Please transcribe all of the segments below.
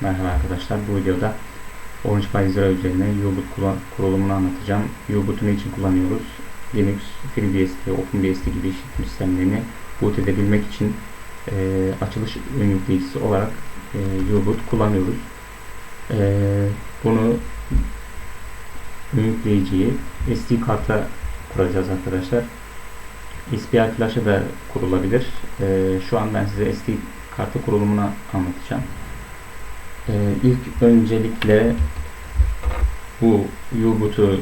Merhaba arkadaşlar. Bu videoda Orange Pi Zero üzerine U-Boot kurulumunu anlatacağım. U-Boot'u için kullanıyoruz? Linux, FreeBSD, OpenBSD gibi işletim sistemlerini boot edebilmek için e, açılış ön yükleyicisi olarak e, U-Boot kullanıyoruz. E, bunu yükleyiciyi SD karta kuracağız arkadaşlar. SPI Flash'a da kurulabilir. E, şu an ben size SD kartı kurulumunu anlatacağım. Ee, ilk öncelikle bu U-Boot'u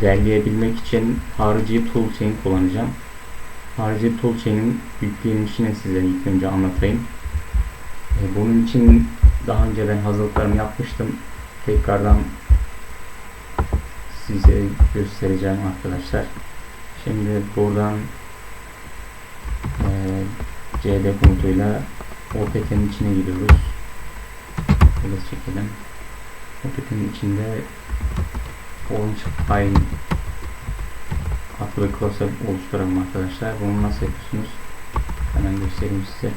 derleyebilmek için RG Toolchain kullanacağım. RG Toolchain'in yüklenişini size ilk önce anlatayım. Ee, bunun için daha önce ben hazırlıklarımı yapmıştım. Tekrardan size göstereceğim arkadaşlar. Şimdi buradan e, cd komutuyla OPT'nin içine giriyoruz. Şöyle çekelim. OPT'nin içinde Orange Pine adlı klasör oluşturalım arkadaşlar. Bunu nasıl yapıyorsunuz? Hemen göstereyim size.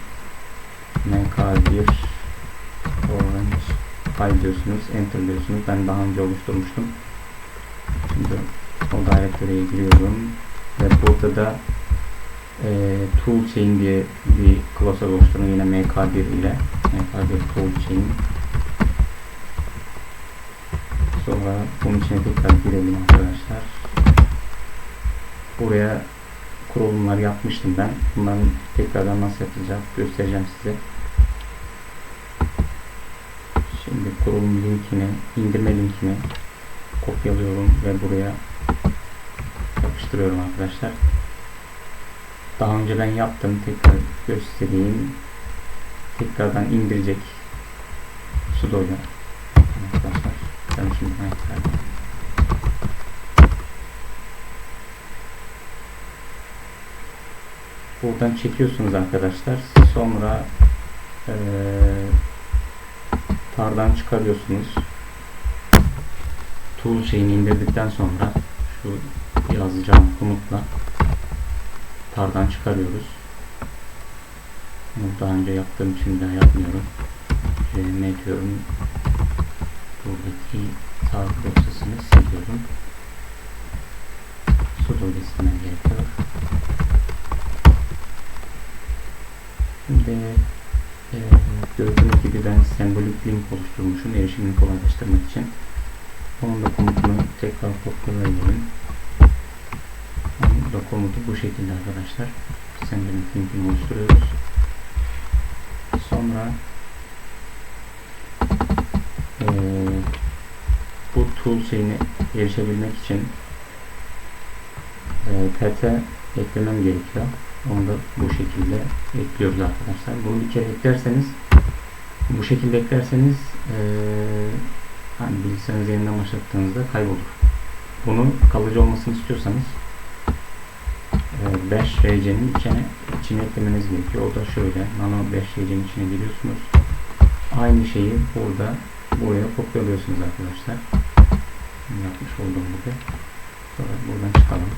MK1 Orange Pine diyorsunuz. Enter diyorsunuz. Ben daha önce oluşturmuştum. Şimdi o directory'e giriyorum. Ve burada da e, toolchain diye bir klasör oluşturun yine MK1 ile MK1 toolchain sonra bunun içine tekrar girelim arkadaşlar buraya kurulumlar yapmıştım ben bunların tekrardan nasıl yapılacak göstereceğim size şimdi kurulum linkini indirme linkini kopyalıyorum ve buraya yapıştırıyorum arkadaşlar daha önce ben yaptım. Tekrar göstereyim. Tekrardan indirecek. sudo'yla Buradan çekiyorsunuz arkadaşlar. Sonra ee, tardan çıkarıyorsunuz. Tool şeyini indirdikten sonra şu yazacağım komutla tardan çıkarıyoruz. Bunu daha önce yaptığım için daha yapmıyorum. Ne diyorum? Buradaki tar dosyasını siliyorum. Sudo listeme gerekiyor. Şimdi e, gördüğünüz gibi ben sembolik link oluşturmuşum erişimini kolaylaştırmak için. Onun da komutunu tekrar kopyalayayım. Burada komutu bu şekilde arkadaşlar. Sembolün linkini oluşturuyoruz. Sonra tool şeyine erişebilmek için e, PT eklemem gerekiyor. Onu da bu şekilde ekliyoruz arkadaşlar. Bunu bir kere eklerseniz bu şekilde eklerseniz e, hani bilgisayarınızı yeniden başlattığınızda kaybolur. Bunu kalıcı olmasını istiyorsanız 5 RC'nin içine, içine eklemeniz gerekiyor. O da şöyle. Nano 5 RC'nin içine giriyorsunuz. Aynı şeyi burada buraya kopyalıyorsunuz arkadaşlar. Yapmış olduğum gibi. Sonra buradan çıkalım.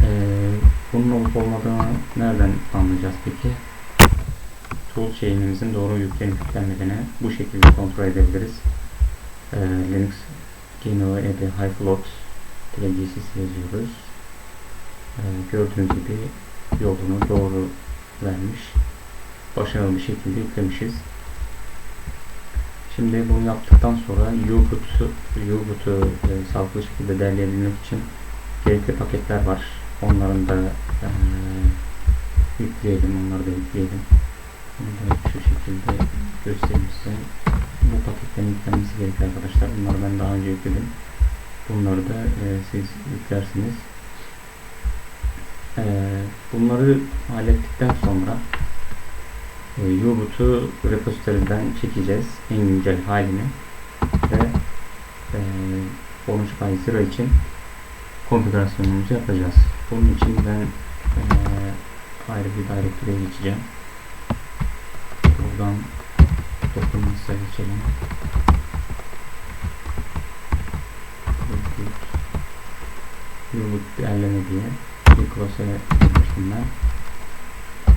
Ee, bunun olup olmadığını nereden anlayacağız peki? Tool chain'imizin doğru yüklenip yüklenmediğini bu şekilde kontrol edebiliriz. Ee, Linux Geno Ede High Float derecesiz yazıyoruz. Ee, gördüğünüz gibi yolunu doğru vermiş. Başarılı bir şekilde yüklemişiz. Şimdi bunu yaptıktan sonra U-Boot'u e, sağlıklı şekilde derleyebilmek için gerekli paketler var. Onların da e, yükleyelim. Onları da yükleyelim. Bunu da şu şekilde göstereyim size. Bu paketlerin yüklenmesi gerekiyor arkadaşlar. Bunları ben daha önce yükledim. Bunları da e, siz yüklersiniz. E, bunları hallettikten sonra U-Boot'u repository'den çekeceğiz. En güncel halini ve e, 13 Pi Zero için konfigürasyonumuzu yapacağız. Bunun için ben e, ayrı bir directory'e geçeceğim. Buradan Documents'a geçelim. yıllık değerleme diye bir klasöre yapmıştım ben.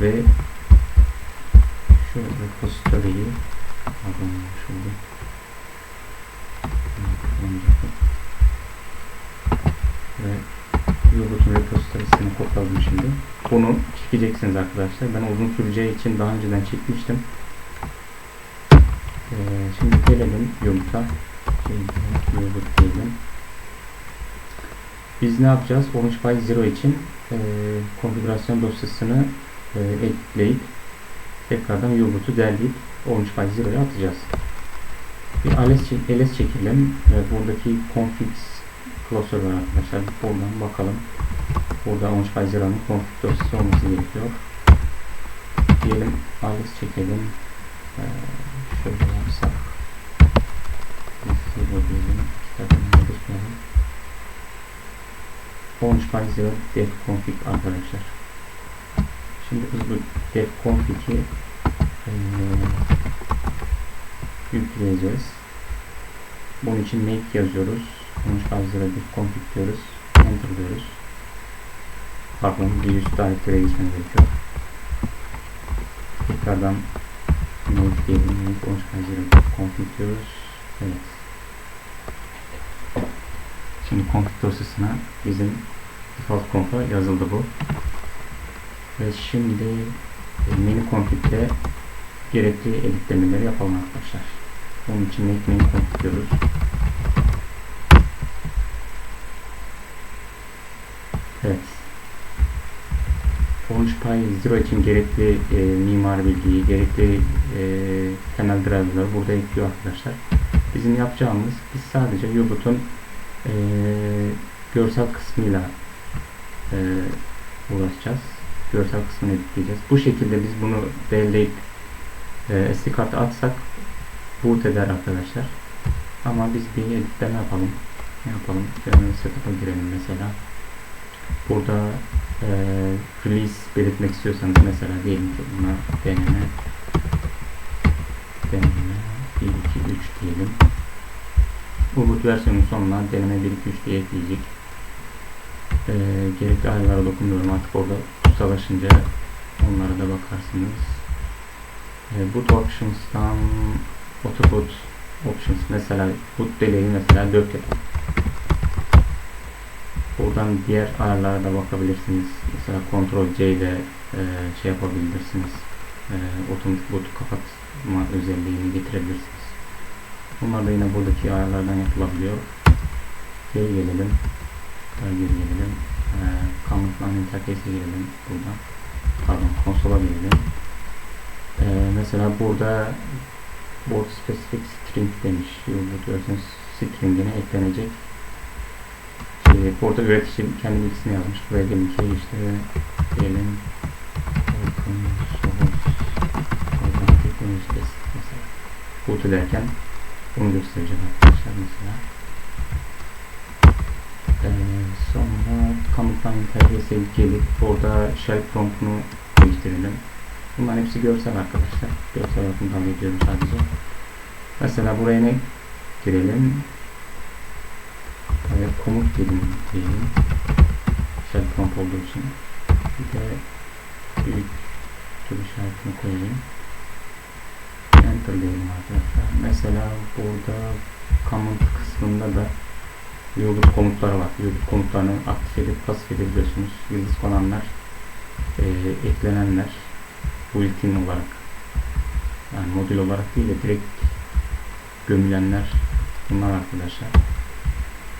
Ve şu repository'yi pardon şurada ve Yogurt'un repository'sini kopyaladım şimdi. Bunu çekeceksiniz arkadaşlar. Ben uzun süreceği için daha önceden çekmiştim. Ee, şimdi gelelim Yogurt'a. Yogurt diyelim. Biz ne yapacağız? Orange Pi Zero için e, konfigürasyon dosyasını e, ekleyip tekrardan Yogurt'u derleyip Orange Pi Zero'ya atacağız. Bir ls, ls çekelim. E, buradaki configs klasör var arkadaşlar. Buradan bakalım. Burada Orange Pi Zero'nun config dosyası olması gerekiyor. Diyelim ls çekelim. E, şöyle yapsak. Zero diyelim. Kitabını yazmayalım. Orange Pi Zero def config arkadaşlar. Şimdi biz bu def config'i eee, yükleyeceğiz. Bunun için make yazıyoruz. Orange Pi Zero def config diyoruz. Enter diyoruz. Pardon bir üst direktöre geçmemiz gerekiyor. Tekrardan make diyelim. Make Orange Pi Zero def config diyoruz. Evet. Şimdi config dosyasına bizim default conf'a yazıldı bu. Ve şimdi e, menü config'de gerekli editlemeleri yapalım arkadaşlar. Onun için make menü config diyoruz. Evet. Orange Pi Zero için gerekli e, mimari bilgiyi, gerekli e, temel driver'ları burada ekliyor arkadaşlar. Bizim yapacağımız biz sadece Ubuntu'nun e, görsel kısmıyla e, uğraşacağız. Görsel kısmını editleyeceğiz. Bu şekilde biz bunu belirleyip e, SD kartı atsak boot eder arkadaşlar. Ama biz bir editleme yapalım. Ne yapalım? General setup'a girelim mesela. Burada e, release belirtmek istiyorsanız mesela diyelim ki buna deneme deneme 1 2 3 diyelim. Ubuntu versiyonun sonuna deneme 1 2 3 diye ekleyecek. Ee, gerekli ayarlara dokunmuyorum artık orada ustalaşınca onlara da bakarsınız. Ee, boot options'tan auto boot options mesela boot delay'i mesela 4 yapalım. Buradan diğer ayarlara da bakabilirsiniz. Mesela Ctrl C ile e, şey yapabilirsiniz. E, otomatik boot'u kapatma özelliğini getirebilirsiniz. Bunlar da yine buradaki ayarlardan yapılabiliyor. Geri gelelim. Daha geri gelelim. Ee, Command Line Interface'e girelim buradan. Pardon konsola gelelim. Ee, mesela burada board specific string demiş. Burada görseniz string'ine eklenecek. Şey, burada üretici kendi bilgisini yazmış. Buraya gelin ki işte diyelim open source mesela. Boot ederken bunu göstereceğim arkadaşlar mesela. Ee, sonra command line interface'e gelip orada shell prompt'unu değiştirelim. Bunların hepsi görsel arkadaşlar. Görsel bakımdan ediyorum sadece. Mesela buraya ne girelim? Ee, komut diyelim diyelim. Shell prompt olduğu için. Bir de büyük tur işaretini koyayım. Enter diyelim arkadaşlar. Mesela burada comment kısmında da yıldız komutları var. Yıldız komutlarını aktif edip pasif edebiliyorsunuz. Yıldız konanlar, e, eklenenler built-in olarak yani modül olarak değil de direkt gömülenler bunlar arkadaşlar.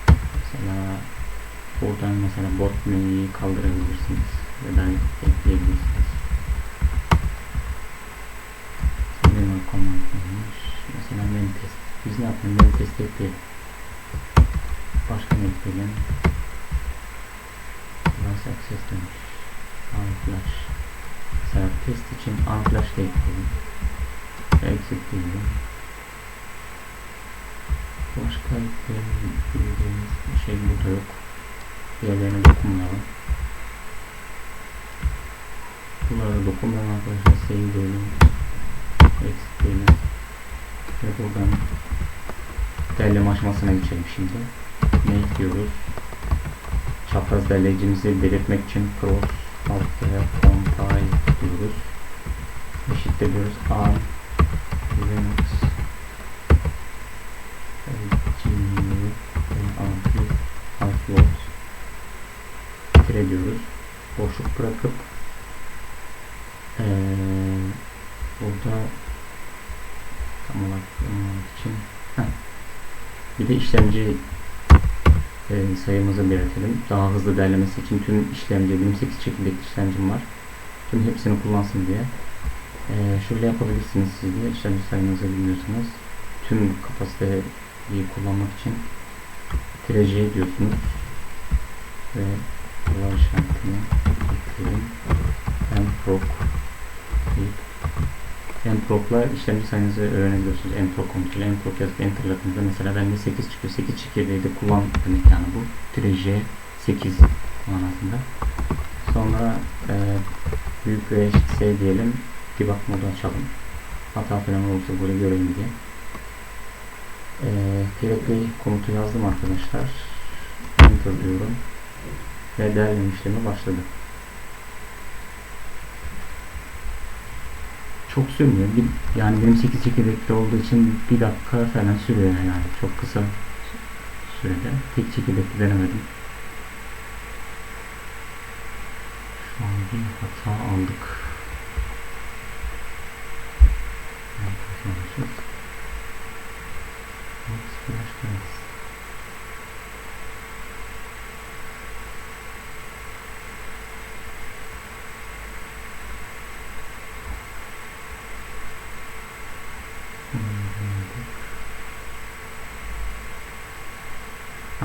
Mesela buradan mesela bot menüyü kaldırabilirsiniz Device access demiş. Unflash. Mesela test için unflash da ekleyelim. Exit diyelim. Başka ekleyebildiğimiz bir şey burada yok. Diğerlerine dokunmayalım. Bunlara dokunmayalım arkadaşlar. Save diyelim eksikliğini ve buradan derleme aşamasına geçelim şimdi. Ne diyoruz? Çapraz derleyicimizi belirtmek için cross altta compile diyoruz. eşittir diyoruz. A Linux GNU. Boşluk bırakıp ee, burada tam olarak için heh, bir de işlemci sayımızı belirtelim. Daha hızlı derlemesi için tüm işlemci 28 çekirdek işlemcim var. Tüm hepsini kullansın diye. E, şöyle yapabilirsiniz siz de işlemci sayınızı bilmiyorsanız. Tüm kapasiteyi kullanmak için tire diyorsunuz. Ve dolar işaretini ekleyelim. Mproc deyip Mproc'la işlemci sayınızı öğrenebiliyorsunuz. Mproc komutuyla Mproc yazıp enterladığınızda mesela bende 8 çıkıyor. 8 çekirdeği de kullan demek yani bu. Tire 8 manasında. Sonra e, büyük ve eşit S diyelim. Debug modu açalım. Hata falan olursa böyle görelim diye. E, play komutu yazdım arkadaşlar. Enter diyorum. Ve derleme işlemi başladı. Çok sürmüyor. Bir, yani benim 8 çekirdekli olduğu için bir dakika falan sürüyor yani. Çok kısa sürede. Tek çekirdekli denemedim. Şu an bir hata aldık.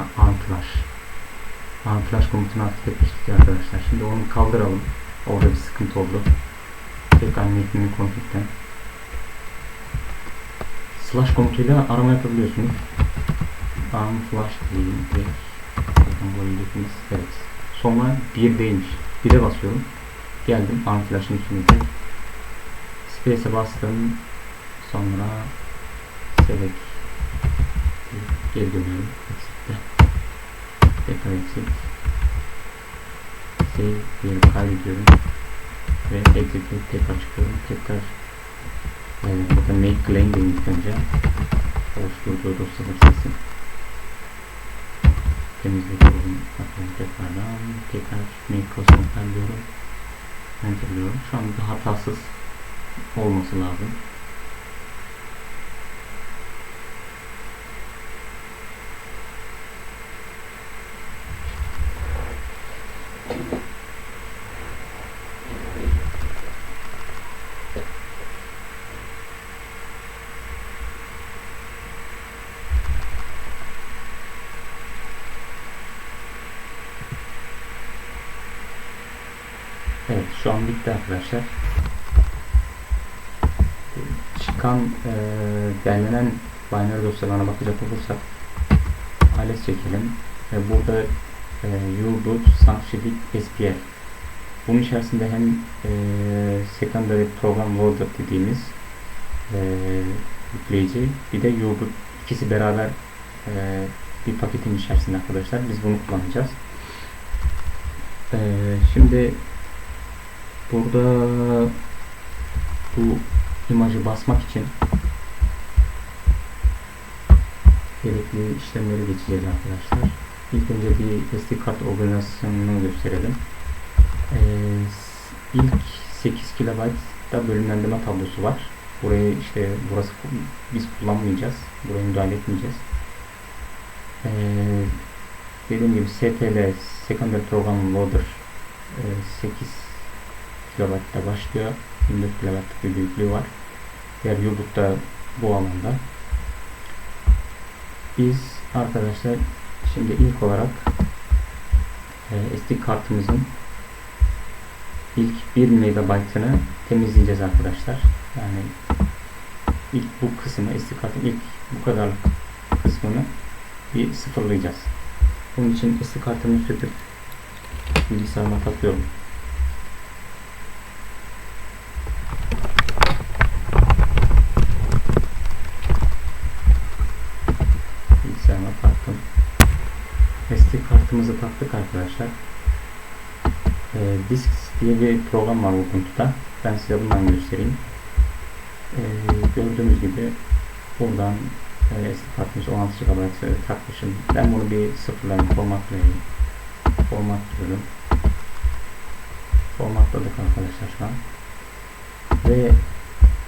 Ha, Anflash. Anflash komutunu aktif etmiştik arkadaşlar. Şimdi onu kaldıralım. Orada bir sıkıntı oldu. Tekrar metnini config'den. Slash komutuyla arama yapabiliyorsunuz. Unflash diyeyim. Evet. Sonra 1 değilmiş. 1'e basıyorum. Geldim. Unflash'ın üstüne. Space'e bastım. Sonra select geri dönüyorum. Exit'te. Tekrar exit. Save diyelim kaydediyorum. Ve exit'e tekrar çıkıyorum. Tekrar e, bakın make claim dedim ilk önce. Oluşturduğu dosyalar sesi. Temizliyorum. Bakın tekrardan. Tekrar make custom diyorum. Enter diyorum. Şu anda hatasız olması lazım. Evet şu an bitti arkadaşlar. Çıkan e, derlenen binary dosyalarına bakacak olursak alet çekelim. E, burada e, U-boot Sanctuary SPL bunun içerisinde hem e, secondary program loader dediğimiz e, yükleyici bir de U-boot ikisi beraber e, bir paketin içerisinde arkadaşlar. Biz bunu kullanacağız. E, şimdi Burada bu imajı basmak için gerekli işlemleri geçeceğiz arkadaşlar. İlk önce bir SD kart organizasyonunu gösterelim. Ee, ilk 8 KB da bölümlendirme tablosu var. Burayı işte burası biz kullanmayacağız. Buraya müdahale etmeyeceğiz. Ee, dediğim gibi STL Secondary Program Loader e, 8 kilowatt'ta başlıyor. 24 kilowatt'lık bir büyüklüğü var. Diğer U-Boot bu alanda. Biz arkadaşlar şimdi ilk olarak e, SD kartımızın ilk 1 megabaytını temizleyeceğiz arkadaşlar. Yani ilk bu kısmı SD kartın ilk bu kadar kısmını bir sıfırlayacağız. Bunun için SD kartımı söküp bilgisayarıma takıyorum. Kartımızı taktık arkadaşlar. E, Disks diye bir program var Ubuntu'da. Ben size bundan göstereyim. Ee, gördüğünüz gibi buradan e, SD kartımız 16 GB takmışım. Ben bunu bir sıfırlayayım, formatlayayım. Formatlıyorum. Formatladık arkadaşlar şu an. Ve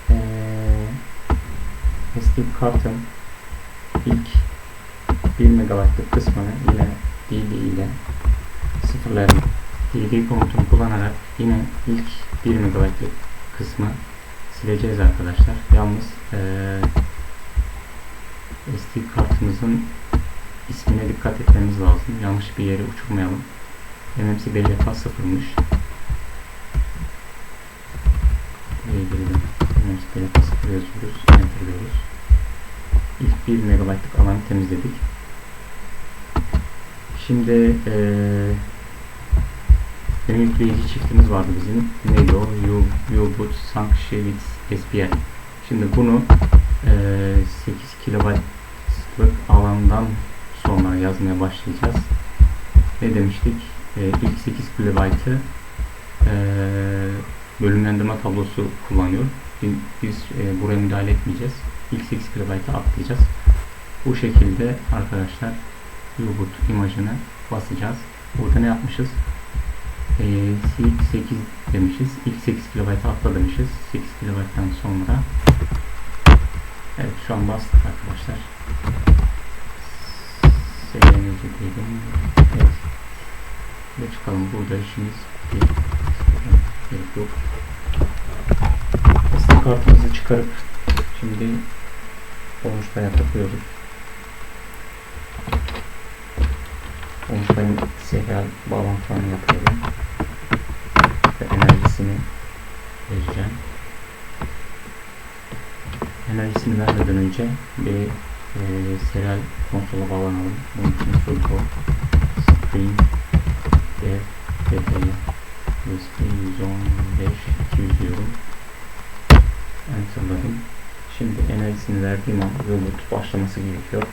ee, SD kartın ilk 1 MB'lık kısmını yine DD ile sıfırlayalım. DD komutunu kullanarak yine ilk 1 MB'lık kısmı sileceğiz arkadaşlar. Yalnız ee, SD kartımızın ismine dikkat etmemiz lazım. Yanlış bir yere uçurmayalım. MMC BLK sıfırmış. Buraya girelim. MMC BLK sıfır yazıyoruz. Enter diyoruz. İlk 1 MB'lık alanı temizledik. Şimdi ee, benim yükleyici çiftimiz vardı bizim. Neydi o? U, U-Boot Sanction SPI. Şimdi bunu e, 8 kilobaytlık alandan sonra yazmaya başlayacağız. Ne demiştik? E, ilk 8 kilobaytı e, bölümlendirme tablosu kullanıyor. Biz e, buraya müdahale etmeyeceğiz. İlk 8 kilobaytı atlayacağız. Bu şekilde arkadaşlar U-Boot imajını basacağız. Burada ne yapmışız? e, ilk 8 demişiz. İlk 8 KB atla demişiz. 8 KB'dan sonra Evet şu an bastık arkadaşlar. SLMC diyelim. Evet. Ve çıkalım. Burada işimiz gerek yok. SD kartımızı çıkarıp şimdi konuşmaya takıyoruz. Konuşmanın serial bağlantılarını yapıyorum ve enerjisini vereceğim. Enerjisini vermeden önce bir e, serial konsola bağlanalım. Bunun için Sulco Screen Dev DT'ye USB 115 200 diyorum. Enter'ladım. Şimdi enerjisini verdiğim an robot başlaması gerekiyor.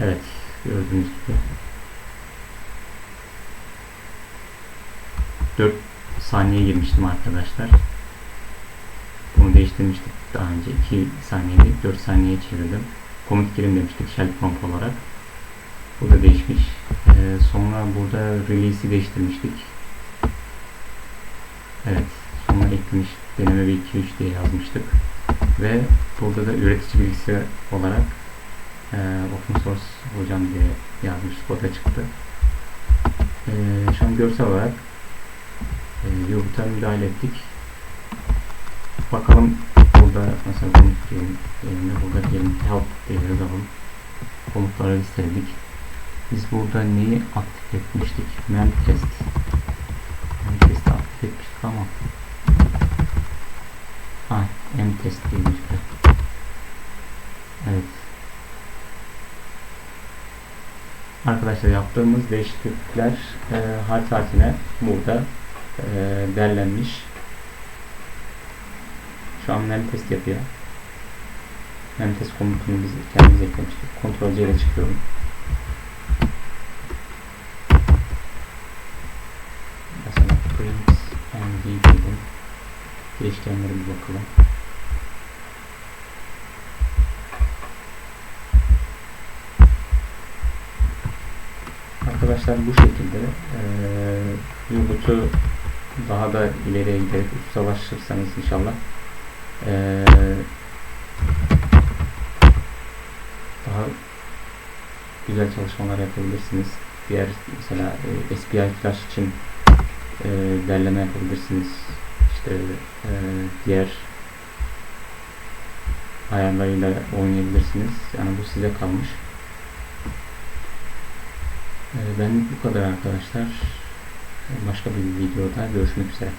Evet gördüğünüz gibi 4 saniye girmiştim arkadaşlar. Bunu değiştirmiştik daha önce 2 saniyede 4 saniye çevirdim. Komut girim demiştik shell prompt olarak. Bu da değişmiş. Ee, sonra burada release'i değiştirmiştik. Evet. Sonra eklemiş deneme 1 2 3 diye yazmıştık. Ve burada da üretici bilgisi olarak e, open source hocam diye yazmış. Da çıktı. E, şu an görsel olarak e, yurtta müdahale ettik. Bakalım burada mesela komut diyelim, de burada diyelim help diye yazalım. Komutları listeledik. Biz burada neyi aktif etmiştik? Mem test. Mem testi aktif etmiştik ama ha, M test gözüküyor. Evet. Arkadaşlar yaptığımız değişiklikler e, harf harfine burada e, derlenmiş. Şu an nem test yapıyor. Nem test komutunu biz kendimiz eklemiştik. Ctrl C ile çıkıyorum. Mesela print diyelim. Değişkenlere bir bakalım. Arkadaşlar bu şekilde e, U-Boot'u daha da ileriye giderek ustalaşırsanız inşallah ee, daha güzel çalışmalar yapabilirsiniz. Diğer mesela e, SPI Flash için e, derleme yapabilirsiniz. İşte e, diğer ayarlarıyla oynayabilirsiniz. Yani bu size kalmış. E, ben bu kadar arkadaşlar. Başka bir videoda görüşmek üzere.